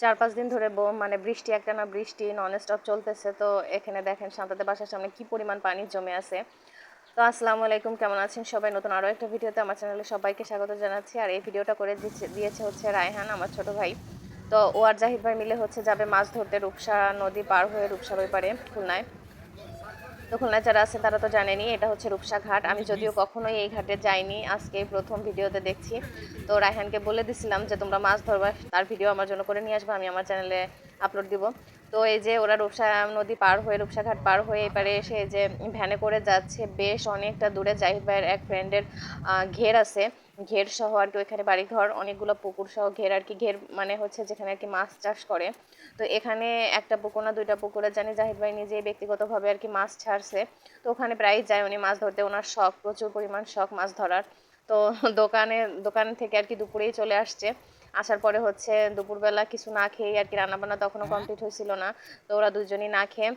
চার পাঁচ দিন ধরে মানে বৃষ্টি একটা না বৃষ্টি নন স্টপ চলতেছে। তো এখানে দেখেন শান্তাদের বাসার সামনে কি পরিমাণ পানি জমে আছে। তো আসসালামু আলাইকুম, কেমন আছেন সবাই? নতুন আরও একটা ভিডিওতে আমার চ্যানেলে সবাইকে স্বাগত জানাচ্ছি। আর এই ভিডিওটা করে দিয়েছে হচ্ছে রায়হান, আমার ছোট ভাই। তো ও আর জাহিদ ভাই মিলে হচ্ছে যাবে মাছ ধরতে রূপসা নদী পার হয়ে রূপসার ওই পারে, খুলনায়। তো খুলনা যারা আছেন তারা তো জানেনি এটা হচ্ছে রূপসা ঘাট। আমি যদিও কখনোই এই ঘাটে যাইনি আজকে প্রথম ভিডিওতে দেখছি। তো রায়হানকে বলে দিছিলাম যে তোমরা মাছ ধরবা তার ভিডিও আমার জন্য করে নিয়ে আসবে আমি আমার চ্যানেলে আপলোড দিব। তো এই যে ওরা রূপসা নদী পার হয়ে, রূপসাঘাট পার হয়ে এপারে এসে যে ভ্যানে করে যাচ্ছে, বেশ অনেকটা দূরে জাহিদ ভাইয়ের এক ফ্রেন্ডের ঘের আছে। ঘের সহ আর কি ওইখানে বাড়িঘর, অনেকগুলো পুকুর সহ ঘের আর কি। ঘের মানে হচ্ছে যেখানে আর কি মাছ চাষ করে। তো এখানে একটা পুকুর না দুইটা পুকুরে জানি জাহিদ ভাই নিজেই ব্যক্তিগতভাবে আর কি মাছ ছাড়ছে। তো ওখানে প্রায় যায় উনি মাছ ধরতে, ওনার শখ, প্রচুর পরিমাণ শখ মাছ ধরার। তো দোকানে, দোকান থেকে আর কি দুপুরেই চলে আসছে। আসার পরে হচ্ছে দুপুরবেলা কিছু না খেয়ে আর কি রান্নাবান্না তখনও কমপ্লিট হয়েছিল না। তো ওরা দুজনই না খেয়ে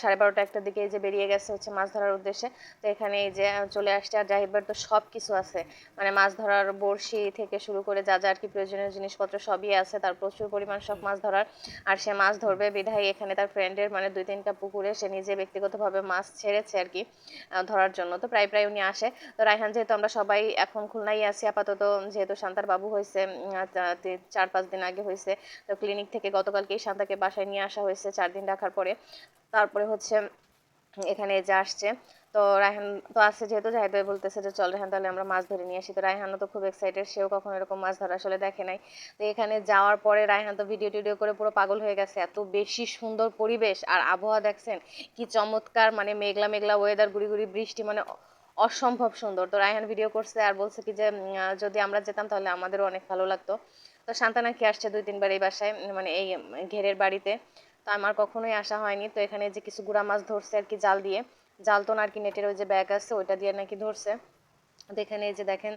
সাড়ে বারোটা একটার দিকে এই যে বেরিয়ে গেছে হচ্ছে মাছ ধরার উদ্দেশ্যে। তো এখানে এই যে চলে আসছে আর জাহিদবার তো সব কিছু আছে। মানে মাছ ধরার বড়শি থেকে শুরু করে যা যা আর কি প্রয়োজনীয় জিনিসপত্র সবই আছে। তার প্রচুর পরিমাণ সব মাছ ধরার। আর সে মাছ ধরবে বিধায় এখানে তার ফ্রেন্ডের মানে দুই তিনটা পুকুরে সে নিজে ব্যক্তিগতভাবে মাছ ছেড়েছে আর কি ধরার জন্য। তো প্রায় প্রায় উনি আসে। তো রায়হান যেহেতু আমরা সবাই এখন খুলনাই আছি, আপাতত যেহেতু শান্তার বাবু হয়েছে চার পাঁচ দিন আগে হয়েছে। তো ক্লিনিক থেকে গতকালকেই শান্তাকে বাসায় নিয়ে আসা হয়েছে চার দিন রাখার পরে। তারপরে হচ্ছে এখানে যে আসছে। তো রায়হান তো আসছে যেহেতু, জাহিদ ভাই বলতেছে যে, চল রায়হান, তাহলে আমরা মাছ ধরে নিয়ে আসি। তো রায়হানও তো খুব এক্সাইটেড সেও কখনো এরকম মাছ ধরা আসলে দেখে নাই। তো এখানে যাওয়ার পরে রায়হান তো ভিডিও টিডিও করে পুরো পাগল হয়ে গেছে। এত বেশি সুন্দর পরিবেশ, আর আবহাওয়া দেখছেন কি চমৎকার মানে মেঘলা মেঘলা ওয়েদার গুড়ি গুড়ি বৃষ্টি মানে অসম্ভব সুন্দর। তো রায়হান ভিডিও করছে আর বলছে কি যে যদি আমরা যেতাম, তাহলে আমাদেরও অনেক ভালো লাগতো। তো শান্তানা কি আসছে দুই তিনবার এই বাসায় মানে এই ঘেরের বাড়িতে। তো আমার কখনোই আসা হয়নি। তো এখানে যে কিছু গুড়া মাছ ধরছে আর কি জাল দিয়ে, জাল তো আর কি নেটের ওই যে ব্যাগ আছে, ওইটা দিয়ে নাকি ধরছে। তো এখানে এই যে দেখেন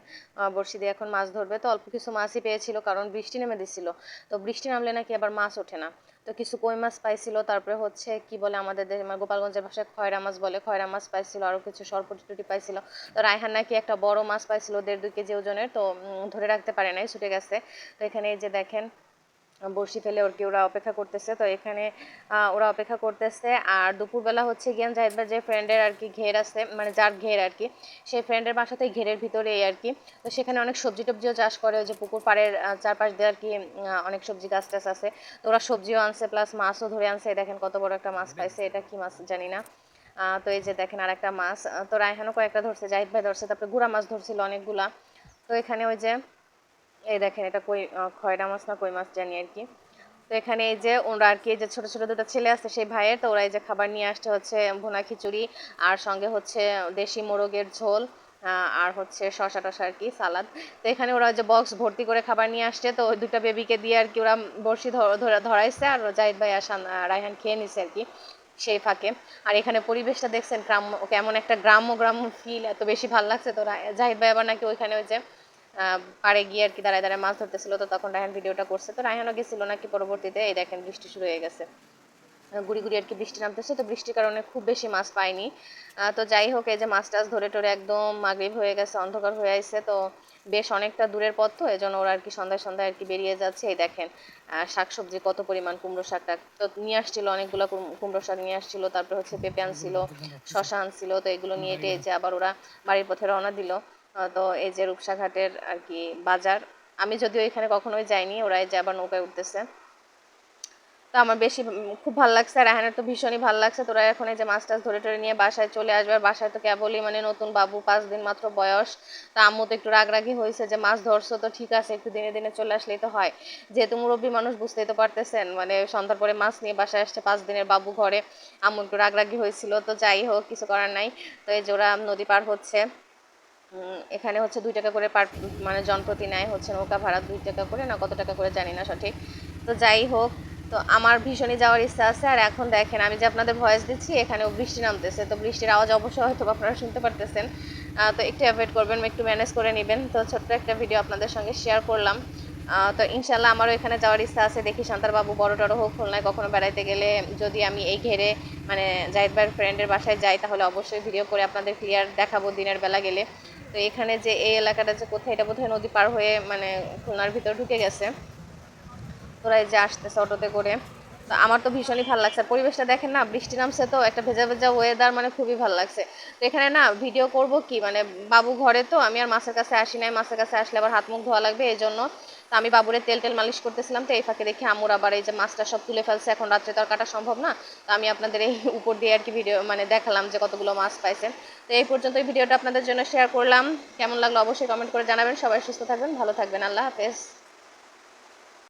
বড়শি দিয়ে এখন মাছ ধরবে। তো অল্প কিছু মাছই পেয়েছিল, কারণ বৃষ্টি নেমে দিছিল। তো বৃষ্টি নামলে নাকি আবার মাছ ওঠে না। তো কিছু কই মাছ পাইছিল, তারপরে হচ্ছে কি বলে আমাদের গোপালগঞ্জের ভাষায় খয়রা মাছ বলে। খয়রা মাছ পাইছিল আরও কিছু সরপটি টুটি পাইছিল। তো রায়হান নাকি একটা বড় মাছ পাইছিল, দেড় দুই কেজি ওজনের। তো ধরে রাখতে পারে নাই, ছুটে গেছে। তো এখানে এই যে দেখেন বড়শি ফেলে ওর কি ওরা অপেক্ষা করতেছে? তো এখানে ওরা অপেক্ষা করতেছে। আর দুপুরবেলা হচ্ছে গিয়ান জাহিদ ভাই যে ফ্রেন্ডের আর কি ঘের আছে মানে যার ঘের আর কি সেই ফ্রেন্ডের বাসাতে ঘেরের ভিতরে আর কি। তো সেখানে অনেক সবজি টবজিও চাষ করে, ওই যে পুকুর পাড়ের চারপাশ দিয়ে আর কি অনেক সবজি গাছ টাছ আছে। তো ওরা সবজিও আনছে প্লাস মাছও ধরে আনছে। দেখেন কত বড় একটা মাছ পাইছে, এটা কি মাছ জানি না। তো এই যে দেখেন আর একটা মাছ তো রায়হানও কয়েকটা ধরছে, জাহিদ ভাই ধরছে, তারপরে গুড়া মাছ ধরছিল অনেকগুলা। তো এখানে ওই যে এই দেখেন এটা কই খয়রা মাছ না কই মাছ জানি আর কি। তো এখানে এই যে ওরা আর কি যে ছোট ছোট দুটো ছেলে আছে সেই ভাইয়ের তো ওরা এই যে খাবার নিয়ে আসছে হচ্ছে ভুনা খিচুড়ি আর সঙ্গে হচ্ছে দেশি মোরগের ঝোল আর হচ্ছে শশা টশা আর কি সালাদ। তো এখানে ওরা যে বক্স ভর্তি করে খাবার নিয়ে আসছে তো ওই দুটা বেবিকে দিয়ে আর কি ওরা বড়শি ধরাইছে আর জাহিদ ভাই আহ, রায়হান খেয়ে নিছে আর কি সেই ফাঁকে। আর এখানে পরিবেশটা দেখছেন গ্রাম্য কেমন একটা গ্রাম্য গ্রাম্য ফিল এত বেশি ভালো লাগছে তো জাহিদ ভাই আবার নাকি ওইখানে ওই যে পাড়ে গিয়ে আর কি দাঁড়ায় দাঁড়ায় মাছ ধরতেছিল তো তখন রায়হান ভিডিওটা করছে। তো রায়হানও গেছিল নাকি পরবর্তীতে? এই দেখেন বৃষ্টি শুরু হয়ে গেছে। গুড়ি গুড়ি আর কি বৃষ্টি নামতেছে তো বৃষ্টির কারণে খুব বেশি মাছ আহ, তো যাই হোক এই যে মাছ টাছ ধরে টরে একদম মাগরিব হয়ে গেছে অন্ধকার হয়ে আসছে তো বেশ অনেকটা দূরের পথ তো এই জন্য ওরা আর কি সন্ধ্যায় সন্ধ্যায় আর কি বেরিয়ে যাচ্ছে। এই দেখেন শাকসবজি কত পরিমাণ কুমড়ো শাকটা তো নিয়ে আসছিল অনেকগুলো কুমড়ো শাক নিয়ে আসছিল তারপরে হচ্ছে পেঁপে আনছিল শশা আনছিল তো এগুলো নিয়ে টেয়ে যে আবার ওরা বাড়ির পথে রওনা দিল। তো এই যে রূপসাঘাটের আর কি বাজার, আমি যদিও এখানে কখনোই যাইনি ওরা যে আবার নৌকায় উঠতেছে। তো আমার বেশি খুব ভালো লাগছে, আর রাহানের তো ভীষণই ভালো লাগছে। তোরা এখন এই যে মাছ টাছ ধরে টরে নিয়ে বাসায় চলে আসবে, আর বাসায় তো কেবলই মানে নতুন বাবু, পাঁচ দিন মাত্র বয়স। তা আম্মু তো একটু রাগরাগি হয়েছে যে, মাছ ধরছো তো ঠিক আছে, একটু দিনে দিনে চলে আসলেই তো হয়। যেহেতু মুরব্বী মানুষ বুঝতেই তো পারতেছেন মানে সন্ধ্যার পরে মাছ নিয়ে বাসায় আসছে পাঁচ দিনের বাবু ঘরে। আম্মু একটু রাগরাগি হয়েছিল, তো যাই হোক, কিছু করার নাই। তো এই যে ওরা নদী পার হচ্ছে। এখানে হচ্ছে দুই টাকা করে পার মানে জনপ্রতি নেয় হচ্ছে নৌকা ভাড়া দুই টাকা করে, না কত টাকা করে জানি না সঠিক। তো যাই হোক, তো আমার ভীষণই যাওয়ার ইচ্ছা আছে। আর এখন দেখেন, আমি যে আপনাদের ভয়েস দিচ্ছি, এখানেও বৃষ্টি নামতেছে। তো বৃষ্টির আওয়াজ অবশ্যই হয়তো আপনারা শুনতে পারতেছেন। তো একটু অ্যাভয়েড করবেন, একটু ম্যানেজ করে নেবেন। তো ছোট্ট একটা ভিডিও আপনাদের সঙ্গে শেয়ার করলাম। তো ইনশাল্লাহ আমারও এখানে যাওয়ার ইচ্ছা আছে। দেখি শান্তার বাবু বড় টড়ো হোক, খুলনায় কখনো বেড়াইতে গেলে যদি আমি এই ঘেরে মানে জাহিদ ভাইয়ের ফ্রেন্ডের বাসায় যাই, তাহলে অবশ্যই ভিডিও করে আপনাদের ক্লিয়ার দেখাবো দিনের বেলা গেলে। তো এখানে যে এই এলাকাটা যে কোথায়, এটা বোধহয় নদী পার হয়ে মানে খুলনার ভিতর ঢুকে গেছে। ওরা এই যে আসতেছে অটোতে করে। তো আমার তো ভীষণই ভালো লাগছে। আর পরিবেশটা দেখেন না, বৃষ্টি নামছে তো, একটা ভেজা ভেজা ওয়েদার মানে খুবই ভালো লাগছে। তো এখানে না ভিডিও করব কি মানে বাবু ঘরে তো, আমি আর মাছের কাছে আসি নাই মাছের কাছে আসলে আবার হাত মুখ ধোয়া লাগবে এই জন্য তো আমি বাবুরে তেল টেল মালিশ করতেছিলাম, তো এই ফাঁকে দেখি আমুর আবার এই যে মাছটা সব তুলে ফেলছে, এখন রাত্রে তো আর কাটা সম্ভব না, তো আমি আপনাদের এই উপর দিয়ে আর কি ভিডিও মানে দেখালাম যে কতগুলো মাছ পাইছে তো এই পর্যন্ত এই ভিডিওটা আপনাদের জন্য শেয়ার করলাম, কেমন লাগল অবশ্যই কমেন্ট করে জানাবেন, সবাই সুস্থ থাকবেন, ভালো থাকবেন, আল্লাহ হাফেজ।